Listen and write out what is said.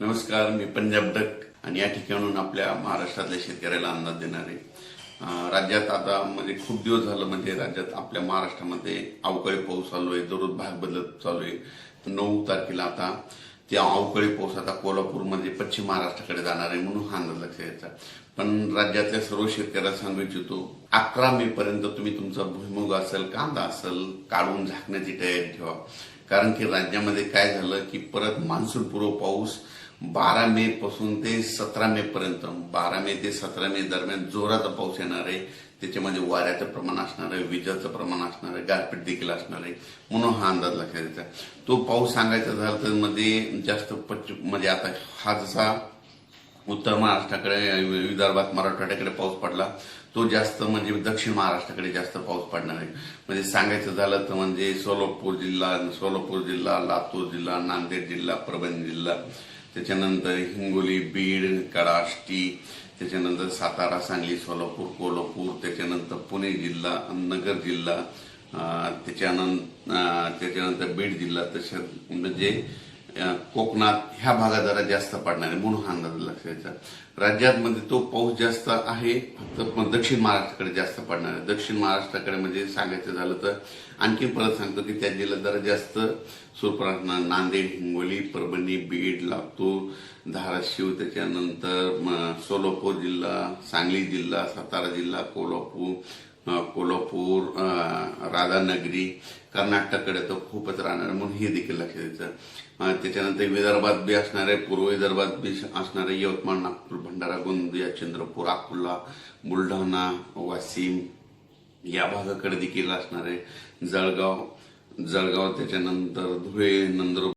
नमस्कार मी पंजाब डक आणि या ठिकाणून आपल्या महाराष्ट्रातल्या शेतकऱ्याला अंदाज देणार आहे. राज्यात आता म्हणजे खूप दिवस झालं म्हणजे राज्यात आपल्या महाराष्ट्रामध्ये अवकाळी पाऊस चालू आहे दररोज भाग बदलत चालू आहे. नऊ तारखेला आता त्या अवकाळी पाऊस आता कोल्हापूरमध्ये पश्चिम महाराष्ट्राकडे जाणार आहे म्हणून हा अंदाज लक्षात यायचा. पण राज्यातल्या सर्व शेतकऱ्याला सांगू इच्छितो अकरा मे पर्यंत तुम्ही तुमचा भुईमुग असेल कांदा असेल काढून झाकण्याची तयारी ठेवा. कारण की राज्यामध्ये काय झालं की परत मान्सूनपूर्व पाऊस बारा मे पासून ते सतरा मे पर्यंत बारा मे ते सतरा मे दरम्यान जोराचा पाऊस येणार आहे. त्याच्यामध्ये वाऱ्याचं प्रमाण असणार आहे विजाचं प्रमाण असणार आहे गारपीट देखील असणार आहे. म्हणून हा अंदाज लक्षात द्यायचा तो पाऊस सांगायचा झाला तर मध्ये जास्त पच म्हणजे आता हा जसा उत्तर महाराष्ट्राकडे विदर्भात मराठवाड्याकडे पाऊस पडला. तो जास्त म्हणजे दक्षिण महाराष्ट्राकडे जास्त पाऊस पडणार आहे. म्हणजे सांगायचं झालं तर म्हणजे सोलापूर जिल्हा सोलापूर जिल्हा लातूर जिल्हा नांदेड जिल्हा परभणी जिल्हा. त्याच्यानंतर हिंगोली बीड कडाष्टी त्याच्यानंतर सातारा सांगली सोलापूर कोल्हापूर त्याच्यानंतर पुणे जिल्हा नगर जिल्हा त्याच्यानंतर त्याच्यानंतर बीड जिल्हा तशा म्हणजे कोकणात ह्या भागात जरा जास्त पडणार आहे म्हणून हा अंदाज लक्षात राज्यात म्हणजे तो पाऊस जास्त आहे फक्त दक्षिण महाराष्ट्राकडे जास्त पडणार आहे. दक्षिण महाराष्ट्राकडे म्हणजे सांगायचं झालं तर आणखी परत सांगतो की त्या जिल्ह्यात जरा जास्त सुरपरास नांदेड हिंगोली परभणी बीड लातूर धाराशिव त्याच्यानंतर सोलापूर जिल्हा सांगली जिल्हा सातारा जिल्हा कोल्हापूर कोल्हापूर राधानगरी कर्नाटककडे तर खूपच राहणार आहे, म्हणून हे देखील लक्षात द्यायचं. त्याच्यानंतर विदर्भात बी असणार आहे. पूर्व विदर्भात बी असणार आहे. यवतमाळ नागपूर भंडारा गोंदिया चंद्रपूर अकोला बुलढाणा वाशिम या भागाकडे देखील असणार आहे. जळगाव जळगाव त्याच्यानंतर धुळे नंदुरबार